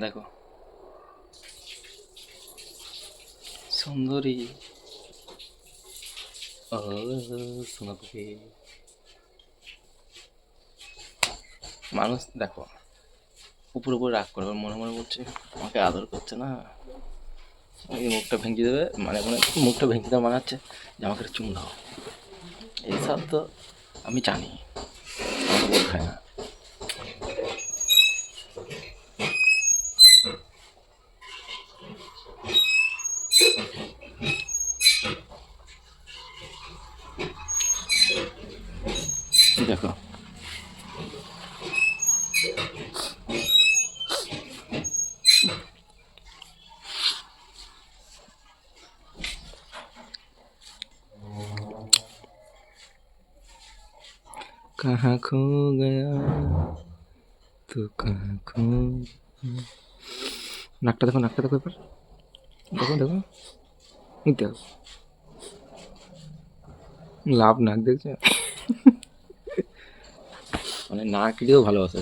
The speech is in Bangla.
দেখো। সুন্দরী। ও মানুষ, দেখো, উপর উপর রাগ করে ওর মনে মনে বলছে আমাকে আদর করছে না? এই মুখটা ভেঙে দেবে মানে মানে মুখটা ভেঙে দেবে মানে হচ্ছে যে আমাকে চুম দাও। এইসব তো আমি জানি, আমাকে না। দেখো कहाँ खो गया तू कहाँ खो নাকটা দেখো নাকটা দেখো এবার দেখো দেখো এই দেখো লাভ নাক দেখছে মানে না কিনেও ভালোবাসা